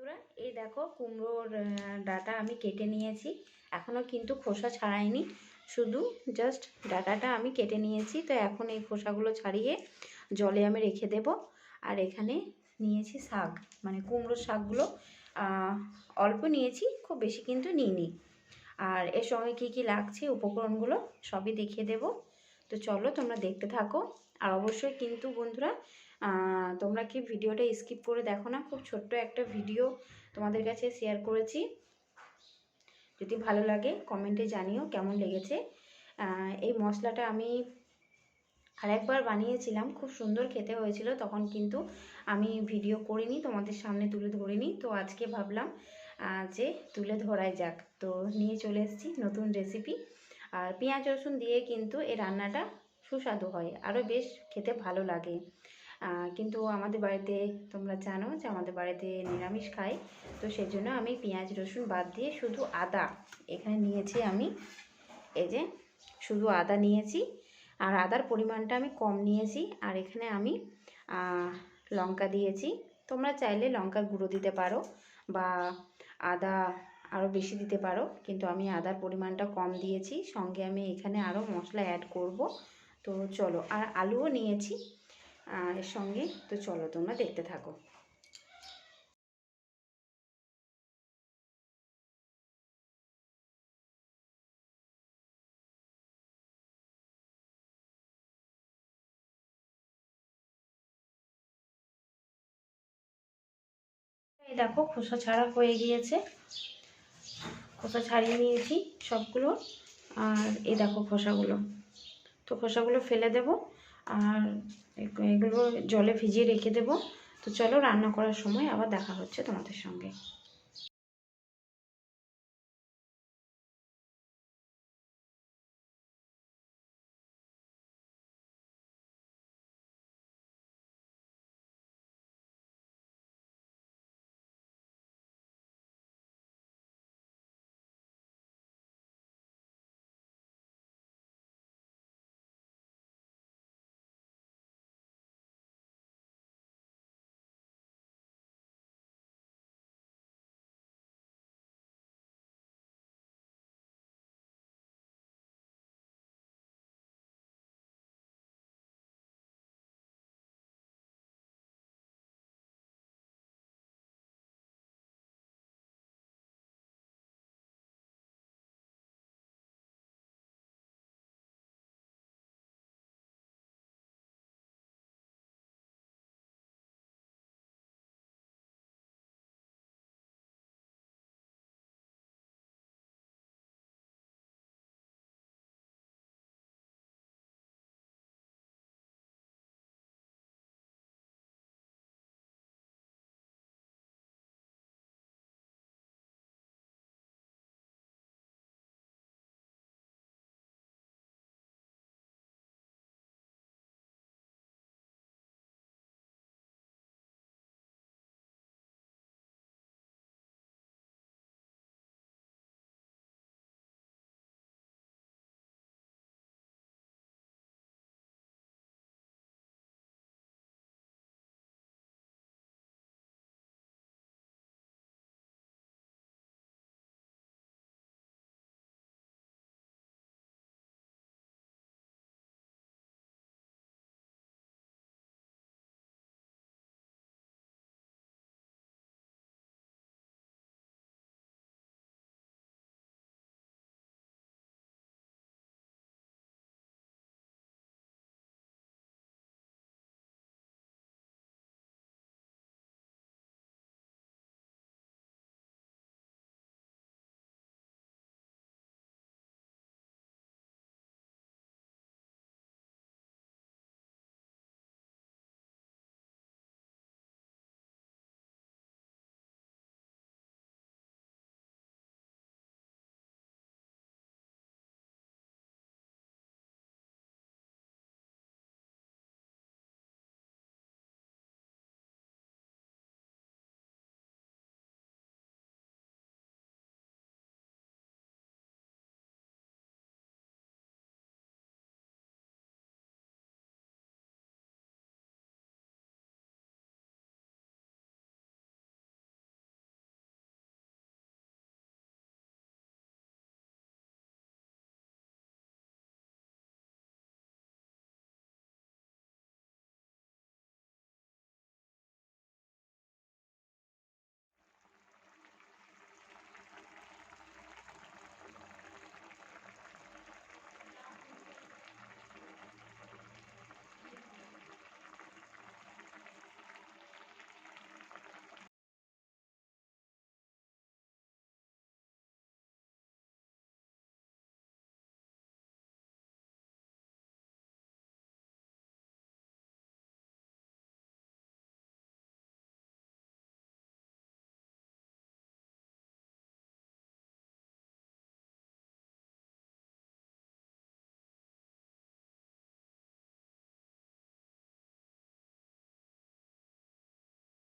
বন্ধুরা, এই দেখো কুমড়োর ডাটা আমি কেটে নিয়েছি। এখনও কিন্তু খোসা ছাড়াইনি, শুধু জাস্ট ডাটাটা আমি কেটে নিয়েছি। তো এখন এই খোসাগুলো ছাড়িয়ে জলে আমি রেখে দেব। আর এখানে নিয়েছি শাক মানে কুমড়োর শাকগুলো অল্প নিয়েছি, খুব বেশি কিন্তু নিইনি। আর এর সঙ্গে কী কী লাগছে, উপকরণগুলো সবই দেখিয়ে দেব। তো চলো তোমরা দেখতে থাকো। আর অবশ্যই কিন্তু বন্ধুরা তোমরা কি ভিডিওটা স্কিপ করে দেখো না? খুব ছোট্ট একটা ভিডিও তোমাদের কাছে শেয়ার করেছি। যদি ভালো লাগে কমেন্টে জানিও কেমন লেগেছে। এই মশলাটা আমি আরেকবার বানিয়েছিলাম, খুব সুন্দর খেতে হয়েছিল, তখন কিন্তু আমি ভিডিও করিনি, তোমাদের সামনে তুলে ধরিনি। তো আজকে ভাবলাম যে তুলে ধরাই যাক। তো নিয়ে চলে এসেছি নতুন রেসিপি আর পেঁয়াজ রসুন দিয়ে কিন্তু এই রান্নাটা সুস্বাদু হয়, আরও বেশ খেতে ভালো লাগে। কিন্তু আমাদের বাড়িতে তোমরা জানো যে আমাদের বাড়িতে নিরামিষ খাই, তো সেই জন্য আমি পেঁয়াজ, রসুন বাদ দিয়ে শুধু আদা এখানে নিয়েছি আমি। এই যে শুধু আদা নিয়েছি আর আদার পরিমাণটা আমি কম নিয়েছি আর এখানে আমি লঙ্কা দিয়েছি। তোমরা চাইলে লঙ্কার গুঁড়ো দিতে পারো বা আদা আরও বেশি দিতে পারো, কিন্তু আমি আদার পরিমাণটা কম দিয়েছি। সঙ্গে আমি এখানে আরও মশলা অ্যাড করব। তো চলো, আর আলুও নিয়েছি। এর সঙ্গে তো চলো তোমরা দেখতে থাকো। এই দেখো খোসা ছাড়া হয়ে গিয়েছে। খোসা ছাড়িয়ে নিয়েছি সবগুলো। আর এই দেখো খোসাগুলো। তো খোসাগুলো ফেলে দেব। আর এগুলো জলে ভিজিয়ে রেখে দেব। তো চলো রান্না করার সময় আবার দেখা হচ্ছে তোমাদের সঙ্গে।